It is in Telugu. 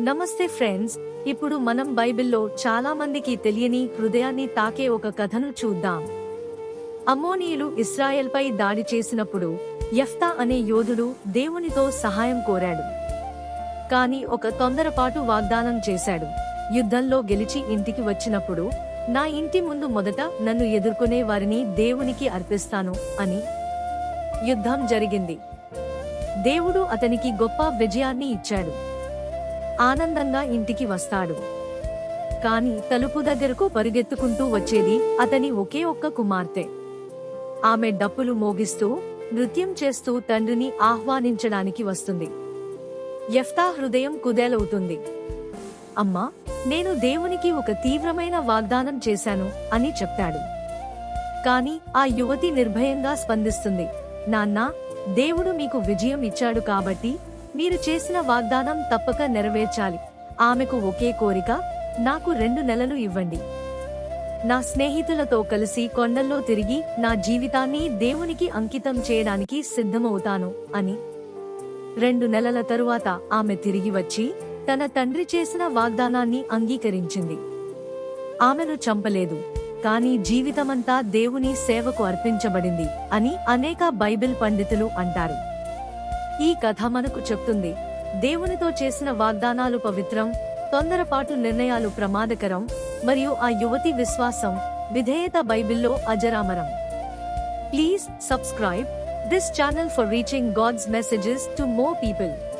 నమస్తే ఫ్రెండ్స్ ఇప్పుడు మనం బైబిల్లో చాలా మందికి తెలియని హృదయాన్ని తాకే ఒక కథను చూద్దాం. అమోనీయులు ఇస్రాయెల్పై దాడి చేసినప్పుడు యఫ్తా అనే యోధుడు దేవునితో సహాయం కోరాడు. కాని ఒక తొందరపాటు వాగ్దానం చేశాడు. యుద్ధంలో గెలిచి ఇంటికి వచ్చినప్పుడు నా ఇంటి ముందు మొదట నన్ను ఎదుర్కొనే వారిని దేవునికి అర్పిస్తాను అని యుద్ధం జరిగింది. దేవుడు అతనికి గొప్ప విజయాన్ని ఇచ్చాడు. ఆనందంగా ఇంటికి వస్తాడు. కాని తలుపు దగ్గరకు పరిగెత్తుకుంటూ వచ్చేది అతని ఒకే ఒక్క కుమార్తె. ఆమె డప్పులు మోగిస్తూ నృత్యం చేస్తూ తండ్రిని ఆహ్వానించడానికి వస్తుంది. ఎఫ్తా హృదయం కుదేలవుతుంది. అమ్మా నేను దేవునికి ఒక తీవ్రమైన వాగ్దానం చేశాను అని చెప్తాడు. కాని ఆ యువతి నిర్భయంగా స్పందిస్తుంది నాన్న దేవుడు మీకు విజయం ఇచ్చాడు కాబట్టి మీరు చేసిన వాగ్దానం తప్పక నెరవేర్చాలి. ఆమెకు ఒకే కోరిక నాకు రెండు నెలలు ఇవ్వండి. నా స్నేహితులతో కలిసి కొండల్లో తిరిగి నా జీవితాన్ని దేవునికి అంకితం చేయడానికి సిద్ధమవుతాను అని. రెండు నెలల తరువాత ఆమె తిరిగి వచ్చి తన తండ్రి చేసిన వాగ్దానాన్ని అంగీకరించింది. ఆమెను చంపలేదు కానీ జీవితమంతా దేవుని సేవకు అర్పించబడింది అని అనేక బైబిల్ పండితులు అంటారు. ఈ కథ మనకు చెప్తుంది. దేవునితో చేసిన వాగ్దానాలు పవిత్రం తొందరపాటు నిర్ణయాలు ప్రమాదకరం మరియు ఆ యువతి విశ్వాసం విధేయత బైబిల్లో అజరామరం. Please subscribe this channel for reaching God's messages to more people.